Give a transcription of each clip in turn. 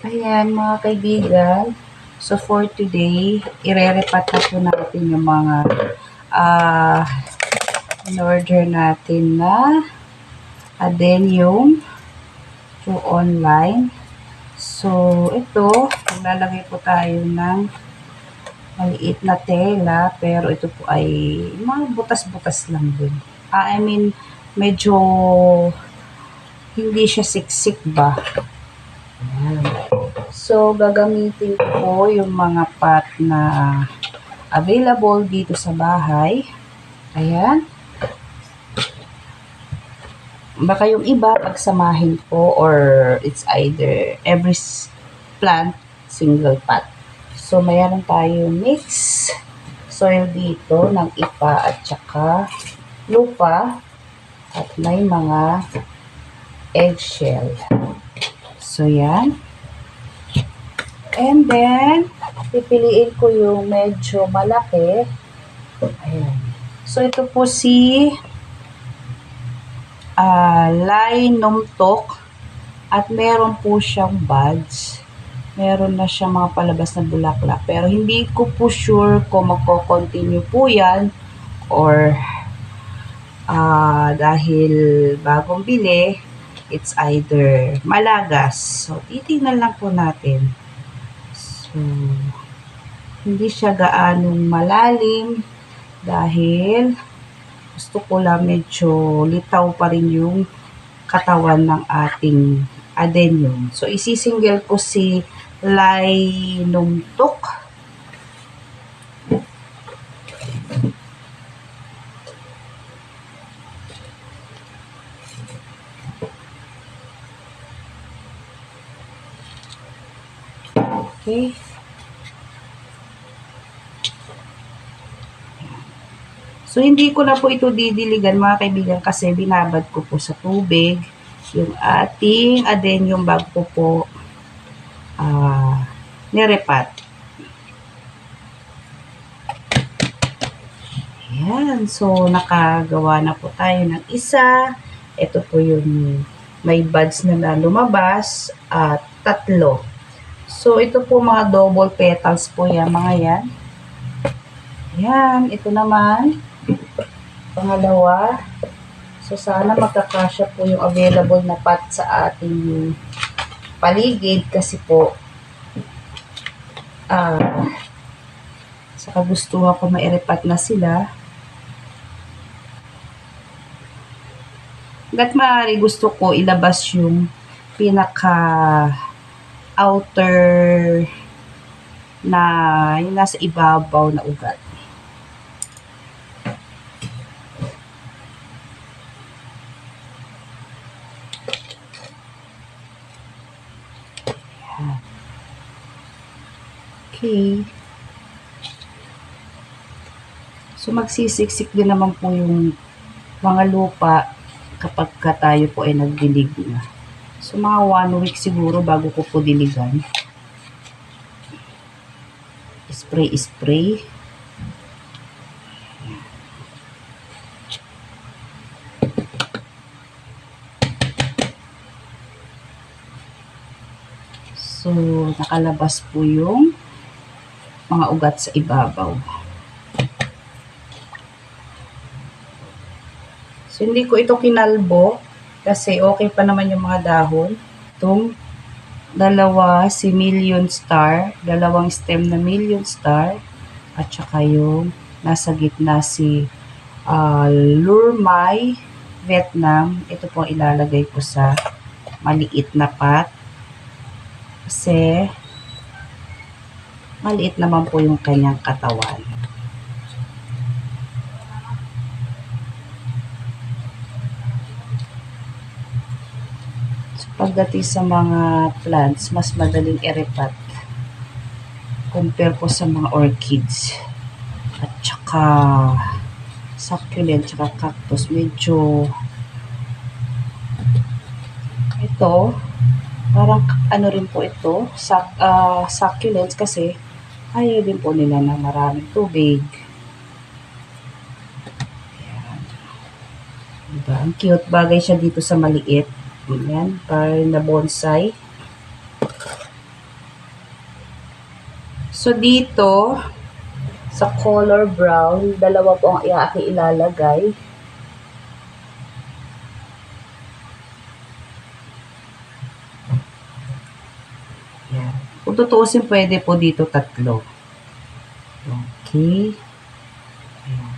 Ayan mga kaibigan. So for today, ire-repat na po natin yung mga ah in-order natin na adenium to online. So ito, maglalagay po tayo ng maliit na tela pero ito po ay mga butas-butas lang din. Ah, I mean, medyo hindi siya siksik ba. Ayan. So, gagamitin ko yung mga pot na available dito sa bahay. Ayan. Baka yung iba, pagsamahin ko or it's either every plant, single pot. So, mayroon tayo mix soil dito ng ipa at saka lupa at may mga eggshell. So, yan. And then, pipiliin ko yung medyo malaki. Ayan. So, ito po si uh, Lai Numtok at meron po siyang buds. Meron na siyang mga palabas na bulaklak. Pero hindi ko po sure kung magko-continue po yan or ah dahil bagong bili, it's either malagas. So, titingnan lang po natin. So, hindi siya gaanong malalim dahil gusto ko lang medyo litaw pa rin yung katawan ng ating adenium. So, isisingle ko si Lai Okay. So, hindi ko na po ito didiligan mga kaibigan kasi binabad ko po sa tubig yung ating adenium bago ko po ah nirepat. Ayan. So, nakagawa na po tayo ng isa. Ito po yung may buds na, na lumabas at tatlo. So, ito po mga double petals po yan, mga yan. Ayan. Ito naman. Pangalawa. So, sana magkakasya po yung available na pot sa ating paligid kasi po ah sa kagustuhan ko mairipat na sila. Hanggat maaari gusto ko ilabas yung pinaka outer na yung nasa ibabaw na ugat. Okay. So magsisiksik din naman po yung mga lupa kapag ka tayo po ay nagdilig na. So mga one week siguro bago ko po diligan. Spray, spray. So, nakalabas po yung mga ugat sa ibabaw. So, hindi ko ito kinalbo kasi okay pa naman yung mga dahon. Itong dalawa si Million Star, dalawang stem na Million Star, at saka yung nasa gitna si uh, Lurmai Vietnam. Ito po ilalagay ko sa maliit na pot. Kasi maliit naman po yung kanyang katawan. Pagdating sa mga plants, mas madaling iripat compare po sa mga orchids. At saka succulent, saka cactus, medyo ito, parang ano rin po ito, suc, uh, succulents kasi ayaw din po nila na maraming tubig. Ayan. Diba? Ang cute. Bagay siya dito sa maliit. Ayan. Parang na bonsai. So, dito, sa color brown, dalawa po ang aking ilalagay. Yan. Kung tutuusin, pwede po dito tatlo. Okay. Ayan.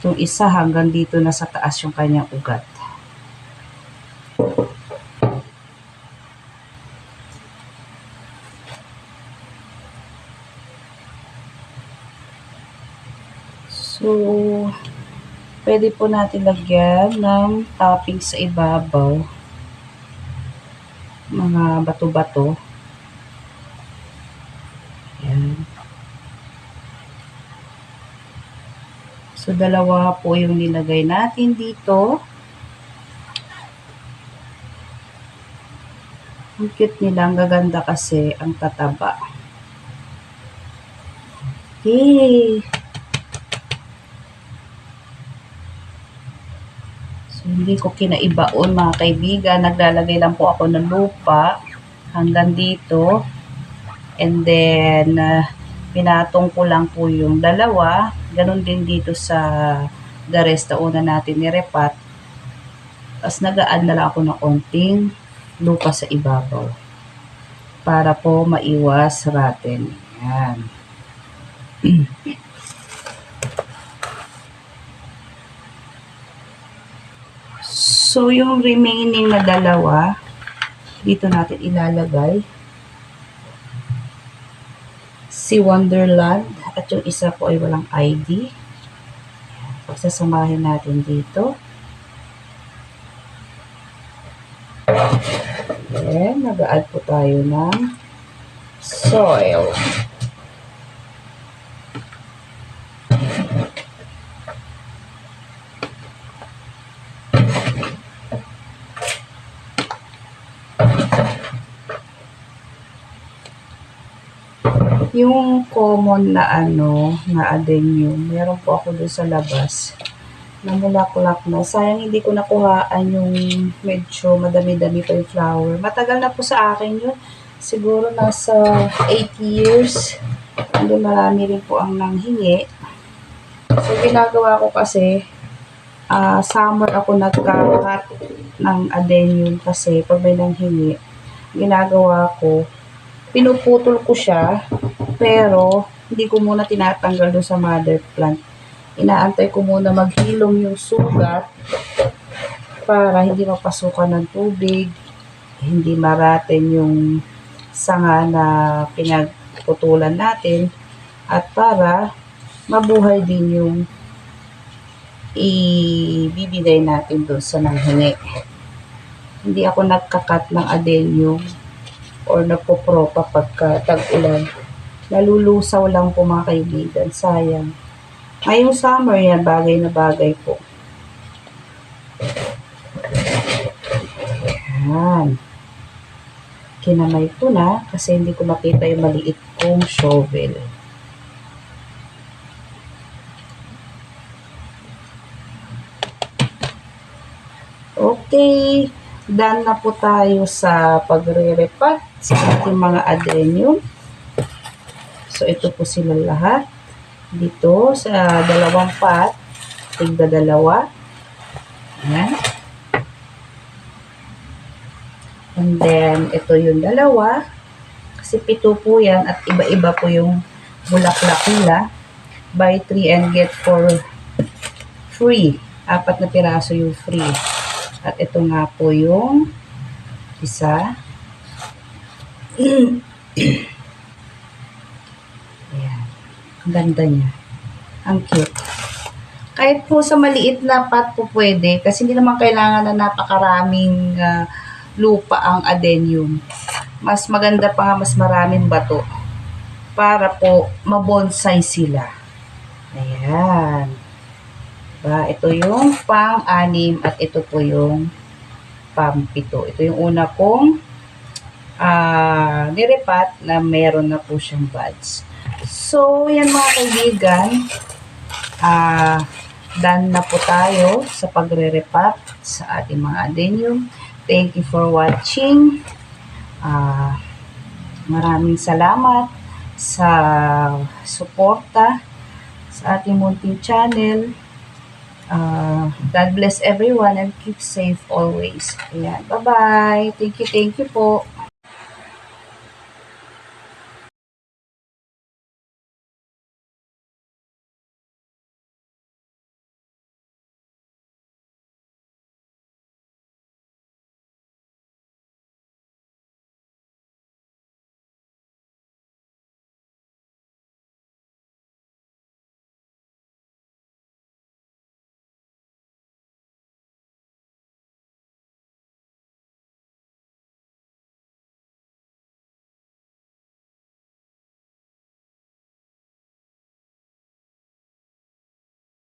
Yung isa hanggang dito na sa taas yung kanyang ugat. So, pwede po natin lagyan ng topping sa ibabaw. Mga bato-bato. Yan. So, dalawa po yung nilagay natin dito. Ang cute nila. Ang gaganda kasi ang tataba. Okay. So, hindi ko kinaibaon mga kaibigan. Naglalagay lang po ako ng lupa hanggang dito. And then, uh, pinatong ko lang po yung dalawa. Ganon din dito sa the rest na una natin nirepat. Tapos nagaan na lang ako ng konting lupa sa ibabaw. Para po maiwas raten. Yan. So, yung remaining na dalawa, dito natin ilalagay. Si Wonderland at yung isa po ay walang ID. Pagsasamahin natin dito. Then, nag-add po tayo ng soil. Yung common na ano, na adenium, meron po ako doon sa labas na mulaklak na. Sayang hindi ko nakuhaan yung medyo madami-dami pa yung flower. Matagal na po sa akin yun. Siguro nasa 8 years. Hindi marami rin po ang nanghingi. So, ginagawa ko kasi, ah summer ako nagka-cut ng adenium kasi pag may nanghingi, ginagawa ko, pinuputol ko siya, pero hindi ko muna tinatanggal doon sa mother plant. Inaantay ko muna maghilom yung sugat para hindi mapasukan ng tubig, hindi maraten yung sanga na pinagputulan natin, at para mabuhay din yung ibibigay natin doon sa nanghingi. Hindi ako nagkakat ng adenium or nagpopropa pagka tag-ulan. Nalulusaw lang po mga kaibigan. Sayang. Ngayong summer yan, bagay na bagay po. Yan. Kinamay ko na kasi hindi ko makita yung maliit kong shovel. Okay. Done na po tayo sa pagre-repat sa ating mga adenium. So, ito po sila lahat. Dito sa dalawang pot, tigda dalawa. Ayan. And then, ito yung dalawa. Kasi pito po yan at iba-iba po yung bulaklak nila. Buy 3 and get 4 free. Apat na piraso yung free. At ito nga po yung isa. Ang ganda niya. Ang cute. Kahit po sa maliit na pot po pwede kasi hindi naman kailangan na napakaraming ah, lupa ang adenium. Mas maganda pa nga mas maraming bato para po mabonsai sila. Ayan. Diba? Ito yung pang-anim at ito po yung pang-pito. Ito yung una kong ah nirepat na meron na po siyang buds. So, yan mga kaibigan. Ah, done na po tayo sa pagre-repat sa ating mga adenium. Thank you for watching. Ah, maraming salamat sa suporta sa ating munting channel. Uh, God bless everyone and keep safe always. Ayan. Bye-bye. Thank you, thank you po.